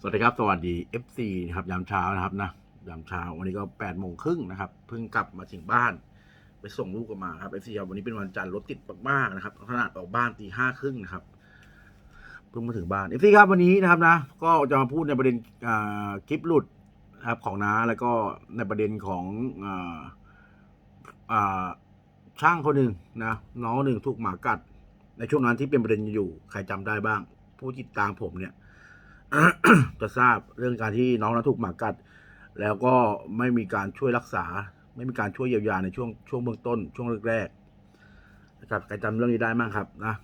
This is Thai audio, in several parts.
สวัสดีครับ สวัสดี FC นะครับยามเช้านะครับนะยามเช้าวันนี้ก็8ปดโมงครึ่งนะครับเพิ่งกลับมาถึงบ้าน ไปส่งลูกกันมาครับ FC ครับวันนี้เป็นวันจันทร์รถติดมากๆนะครับขนาดออกบ้านตีห้าครึ่งนะครับเพิ่งมาถึงบ้าน FC ครับวันนี้นะครับนะ ก็จะมาพูดในประเด็นคลิปหลุดนะครับของน้าแล้วก็ในประเด็นของออช่างคนหนึ่งนะน้องหนึ่งถูกหมากัด ในช่วงนั้นที่เป็นประเด็นอยู่ใครจำได้บ้าง ผู้ติดตามผมเนี่ย จะทราบเรื่องการที่น้องนั้นถูกหมากัด แล้วก็ไม่มีการช่วยรักษา ไม่มีการช่วยเยียวยาในช่วงช่วงเบื้องต้น ช่วงแรกๆนะครับใครจำเรื่องนี้ได้บ้างครับนะ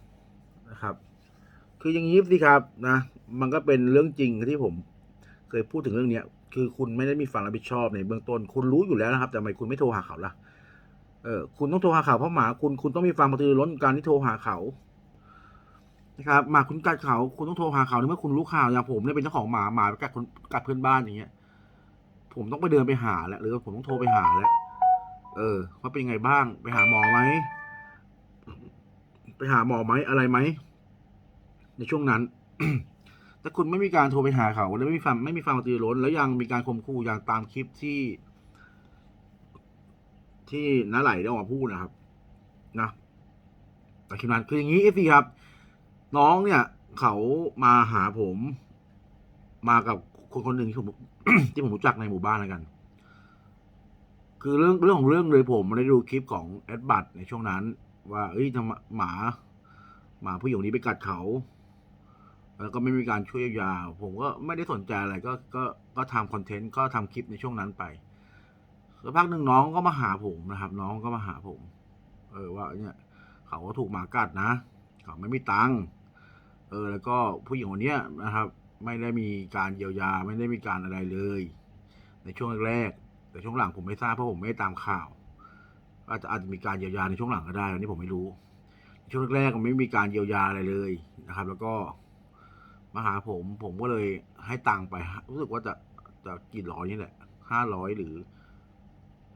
นะครับ คืออย่างนี้สิครับนะมันก็เป็นเรื่องจริงที่ผมเคยพูดถึงเรื่องเนี้ยคือคุณไม่ได้มีความรับผิดชอบในเบื้องต้น คุณรู้อยู่แล้วนะครับ แต่ทำไมคุณไม่โทรหาเขาล่ะเออคุณต้องโทรหาเขาเพราะหมาคุณคุณต้องมีความกระตือรือร้นการที่โทรหาเขา นะครับหมาคุณกัดเขาคุณต้องโทรหาเขาเมื่อคุณรู้ข่าวอย่างผมเนี่ยเป็นเจ้าของหมาหมาไปกัดคนกัดเพื่อนบ้านอย่างเงี้ย ผมต้องไปเดินไปหาแล้วหรือผมต้องโทรไปหาแล้วเออว่าเป็นไงบ้าง ไปหาหมอไหมไปหาหมอไหมอะไรไหมในช่วงนั้นแต่คุณไม่มีการโทรไปหาเขาแล้วไม่มีฟังไม่มีฟังตีร้น แล้วยังมีการข่มขู่อย่างตามคลิปที่ ที่น้าไหลได้ออกมาพูดนะครับ นะแต่คลิปนั้นคืออย่างนี้เอฟซีครับ น้องเนี่ย เขามาหาผม มากับคนคนหนึ่งที่ผมที่ผมรู้จักในหมู่บ้านแล้วกัน คือเรื่องเรื่องของเรื่องเลยผมได้ดูคลิปของแอดบัตในช่วงนั้น ว่าเอ้ยทำไมหมา หมาผู้หญิงนี้ไปกัดเขา แล้วก็ไม่มีการช่วยยา ผมก็ไม่ได้สนใจอะไรก็ก็ก็ทำคอนเทนต์ก็ทำคลิปในช่วงนั้นไปสักพักหนึ่งน้องก็มาหาผมนะครับ น้องก็มาหาผม เออว่าเนี่ย เขาก็ถูกหมากัดนะ เขาไม่มีตังค์ เออแล้วก็ผู้หญิงคนเนี้ยนะครับ ไม่ได้มีการเยียวยาไม่ได้มีการอะไรเลย ในช่วงแรกๆแต่ช่วงหลังผมไม่ทราบเพราะผมไม่ได้ตามข่าว อาจจะอาจจะมีการเยียวยาในช่วงหลังก็ได้อันนี้ผมไม่รู้ช่วงแรกๆมันไม่มีการเยียวยาอะไรเลยนะครับ แล้วก็มาหาผมผมก็เลยให้ตังค์ไป รู้สึกว่าจะจะกี่ร้อยนี่แหละห้าร้อยหรือ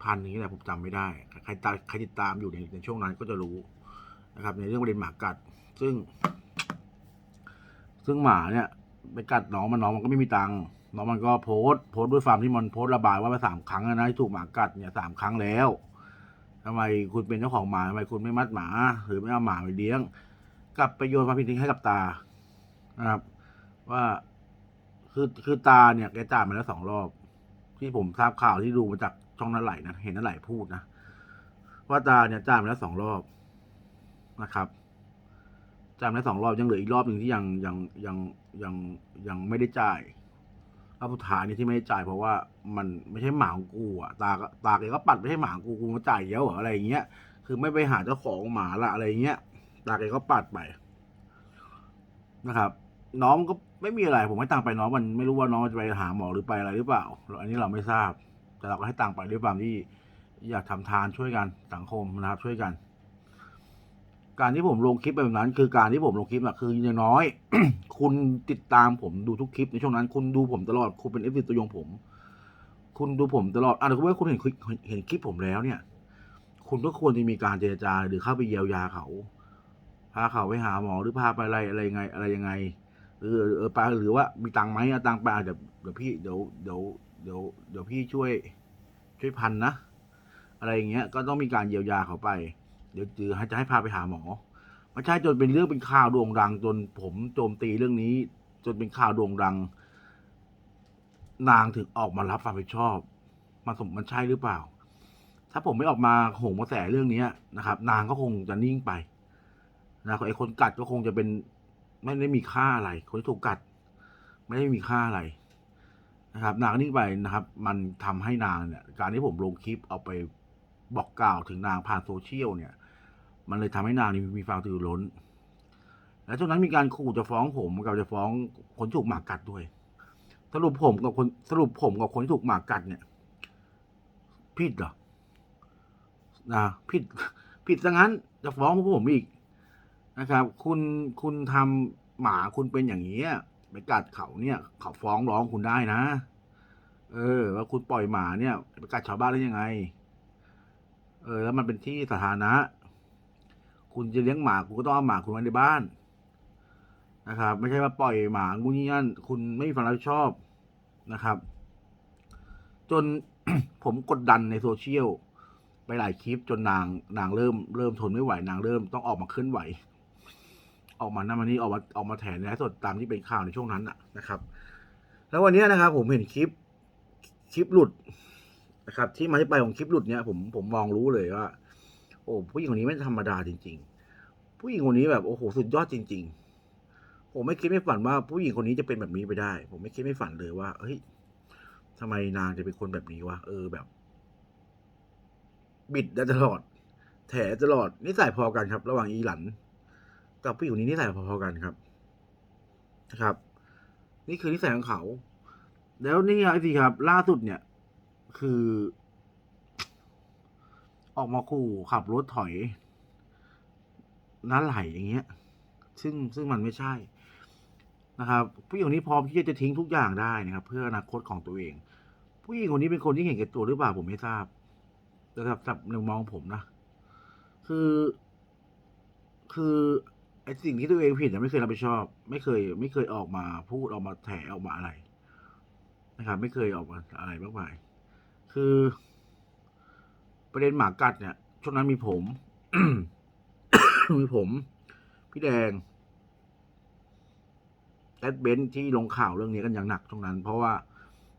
พันนี้แหละผมจำไม่ได้ ใครตาใครติดตามอยู่ในในช่วงนั้นก็จะรู้นะครับ ในเรื่องประเด็นหมากัด ซึ่ง ซึ่งหมาเนี่ยไปกัดน้องมันน้องมันก็ไม่มีตังค์น้องมันก็โพสต์โพสต์ด้วยความที่มันโพสต์ระบายว่าไปสามครั้งแล้วนะที่ถูกหมากัดเนี่ยสามครั้งแล้วทำไมคุณเป็นเจ้าของหมาทำไมคุณไม่มัดหมา หรือไม่เอาหมาไปเลี้ยง กลับไปโยนความผิดทิ้งให้กับตานะครับ ว่าคือคือตาเนี่ยแกจ่ายมาแล้วสองรอบ ที่ผมทราบข่าวที่ดูมาจากช่องนั้นไหลนะเห็นนั้นไหลพูดนะว่าตาเนี่ยจ่ายมาแล้วสองรอบนะครับ จ่ายมาแล้สองรอบยังเหลืออีกรอบหนึ่งที่ยังยังยังยังยังไม่ได้จ่ายรอบสุดท้ายนี่ที่ไม่ได้จ่ายเพราะว่ามันไม่ใช่หมาของกูอะตาก็ตาแกก็ปัดไม่ใช่หมาของกูกูมาจ่ายเยอะเหรออะไรอย่างเงี้ยคือไม่ไปหาเจ้าของหมาละอะไรอย่างเงี้ยตาแกก็ปัดไปนะครับ น้องก็ไม่มีอะไร ผมให้ตังไปน้องมันไม่รู้ว่าน้องจะไปหาหมอหรือไปอะไรหรือเปล่าอันนี้เราไม่ทราบ แต่เราก็ให้ตังไปด้วยความที่อยากทำทานช่วยกันสังคมนะครับช่วยกัน การที่ผมลงคลิปแบบนั้น คือการที่ผมลงคลิปอะคืออย่างน้อย คุณติดตามผมดูทุกคลิปในช่วงนั้น คุณดูผมตลอดคุณเป็นเอฟซีตัวยงผม คุณดูผมตลอดอะแต่คุณว่าคุณเห็นคลิปเห็นคลิปผมแล้วเนี่ย คุณก็ควรจะมีการเจรจาหรือเข้าไปเยียวยาเขาพาเขาไปหาหมอหรือพาไปอะไรอะไรไง อะไรยังไงหรือเออปาหรือว่ามีตังไหมเอาตังไปเดี๋ยวเดี๋ยวพี่เดี๋ยวเดี๋ยวเดี๋ยวเดี๋ยวพี่ช่วยช่วยพันนะ อะไรอย่างเงี้ยก็ต้องมีการเยียวยาเขาไป เดี๋ยวจือให้จะให้พาไปหาหมอไม่ใช่จนเป็นเรื่องเป็นข่าวโด่งดัง จนผมโจมตีเรื่องนี้ จนเป็นข่าวโด่งดัง นางถึงออกมารับความผิดชอบมันสมมันใช่หรือเปล่า ถ้าผมไม่ออกมาโหงกระแสเรื่องเนี้ยนะครับ นางก็คงจะนิ่งไปนะไอ้คนกัดก็คงจะเป็นไม่ได้มีค่าอะไร คนที่ถูกกัด ไม่ได้มีค่าอะไรนะครับ นางนิ่งไปนะครับ มันทำให้นางเนี่ย การที่ผมลงคลิปเอาไปบอกกล่าวถึงนางผ่านโซเชียลเนี่ย มันเลยทำให้นางนี่มีความตื่นล้น และช่วงนั้นมีการขู่จะฟ้องผมกับจะฟ้องคนถูกหมากัดด้วย สรุปผมกับคนสรุปผมกับคนที่ถูกหมากัดเนี่ยผิดเหรอนะผิดผิดซะงั้นจะฟ้องพวกผมอีกนะครับ คุณคุณทำหมาคุณเป็นอย่างนี้ไปกัดเขาเนี่ย เขาฟ้องร้องคุณได้นะ เออ ว่าคุณปล่อยหมาเนี่ยไปกัดชาวบ้านได้ยังไง เออ แล้วมันเป็นที่สาธารณะ คุณจะเลี้ยงหมาคุณก็ต้องเอาหมาคุณไว้ในบ้านนะครับ ไม่ใช่ว่าปล่อยหมางูนี่นั่นคุณไม่มีความรับผิดชอบนะครับ จนผมกดดันในโซเชียลไปหลายคลิปจนนางนางเริ่มเริ่มทนไม่ไหวนางเริ่มต้องออกมาเคลื่อนไหว ออกมาหน้ามันนี่ออกมาออกมาแถในไลฟ์สดตามที่เป็นข่าวในช่วงนั้นนะนะครับ แล้ววันนี้นะครับ ผมเห็นคลิปคลิปหลุดนะครับ ที่มาที่ไปของคลิปหลุดเนี้ยผมผมมองรู้เลยว่า โอ้ผู้หญิงคนนี้ไม่ธรรมดาจริง ๆ ผู้หญิงคนนี้แบบโอ้โหสุดยอดจริง ๆ ผมไม่คิดไม่ฝันว่าผู้หญิงคนนี้จะเป็นแบบนี้ไปได้ ผมไม่คิดไม่ฝันเลยว่า เฮ้ยทำไมนางจะเป็นคนแบบนี้วะเออแบบ บิดได้ตลอด แถตลอดนิสัยพอกันครับ ระหว่างอีหลันกับผู้หญิงคนนี้นิสัยพอๆกันครับนะครับ นี่คือนิสัยของเขา แล้วนี่ครับสิครับ ล่าสุดเนี่ย คือ ออกมาขู่ขับรถถอยน้าไหลอย่างเงี้ย ซึ่งซึ่งมันไม่ใช่นะครับ ผู้หญิงคนนี้พร้อมที่จะทิ้งทุกอย่างได้นะครับ เพื่ออนาคตของตัวเอง ผู้หญิงคนนี้เป็นคนที่เห็นแก่ตัวหรือเปล่าผมไม่ทราบแต่สำหรับสำหรับในมุมมองผมนะ คือ คือไอ้สิ่งที่ตัวเองผิดเนี่ไม่เคยรับผิดชอบ ไม่เคย ไม่เคยออกมาพูดออกมาแถออกมาอะไร นะครับ ไม่เคยออกมาอะไรมากมายคือ ประเด็นหมากัดเนี่ยช่วงนั้นมีผม มีผม พี่แดงแอดเบนที่ลงข่าวเรื่องนี้กันอย่างหนักช่วงนั้น เพราะว่า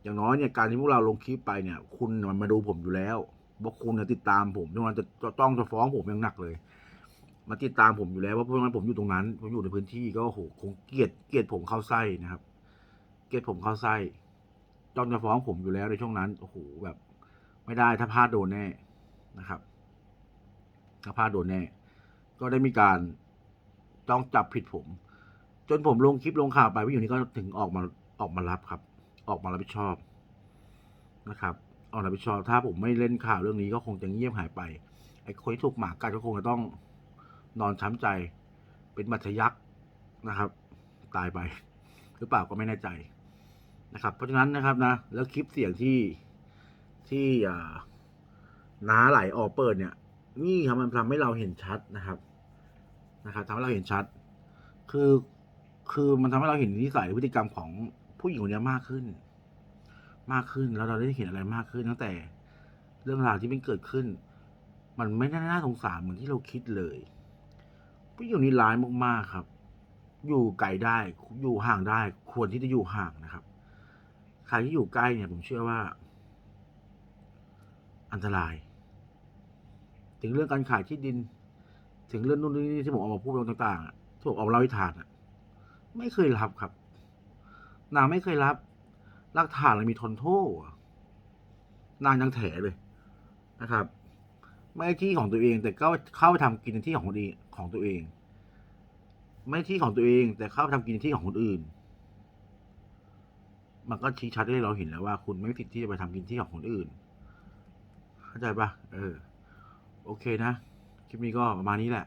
อย่างน้อยเนี่ยการที่พวกเราลงคลิปไปเนี่ย คุณมันมาดูผมอยู่แล้วว่าคุณเนี่ยติดตามผมช่วงนั้นจะต้องจะฟ้องผมอย่างหนักเลยมาติดตามผมอยู่แล้วว่าเพราะงั้นผมอยู่ตรงนั้นผมอยู่ในพื้นที่ก็โอ้โหคงเกลียดเกลียดผมเข้าไส้นะครับ เกลียดผมเข้าไส้จ้องจะฟ้องผมอยู่แล้วในช่วงนั้นโอ้โหแบบ ไม่ได้ถ้าพลาดโดนแน่ นะครับ ถ้าพลาดโดนแน่ ก็ได้มีการต้องจับผิดผม จนผมลงคลิปลงข่าวไปผู้หญิงนี้ก็ถึงออกมาออกมารับครับ ออกมารับผิดชอบนะครับออกมารับผิดชอบถ้าผมไม่เล่นข่าวเรื่องนี้ก็คงจะเงียบหายไป ไอ้คนที่ถูกหมากัดก็คงจะต้องนอนช้ำใจเป็นบัตรยักษ์นะครับ ตายไป หรือเปล่าก็ไม่แน่ใจนะครับ เพราะฉะนั้นนะครับนะ แล้วคลิปเสียงที่ที่อ่า น้าไหลออกเปิดเนี่ย นี่ครับมันทำให้เราเห็นชัดนะครับนะครับทำให้เราเห็นชัด คือคือมันทำให้เราเห็นนิสัยพฤติกรรมของผู้หญิงคนนี้มากขึ้น มากขึ้นแล้วเราได้เห็นอะไรมากขึ้น ตั้งแต่เรื่องราวที่มันเกิดขึ้น มันไม่น่านาสงสารเหมือนที่เราคิดเลย ผู้หญิงคนนี้ร้ายมากๆครับ อยู่ไกลได้อยู่ห่างได้ ควรที่จะอยู่ห่างนะครับใครที่อยู่ใกล้เนี่ย ผมเชื่อว่า อันตราย ถึงเรื่องการขายที่ดิน ถึงเรื่องนู่นนี่ที่ผมออกมาพูดต่างๆที่ผมออกมาเล่าให้ทานไม่เคยรับครับนางไม่เคยรับหลักฐานเลยมีทนโทษนางยังแถเลยนะครับ ไม่ที่ของตัวเอง แต่ก็เข้าไปทำกินในที่ของคนอื่นของตัวเอง ไม่ที่ของตัวเอง แต่เข้าไปทำกินในที่ของคนอื่น มันก็ชี้ชัดให้เราเห็นแล้วว่า คุณไม่มีสิทธิ์ที่จะไปทำกินที่ของคนอื่น เข้าใจปะเออ โอเคนะ คลิปนี้ก็ประมาณนี้แหละ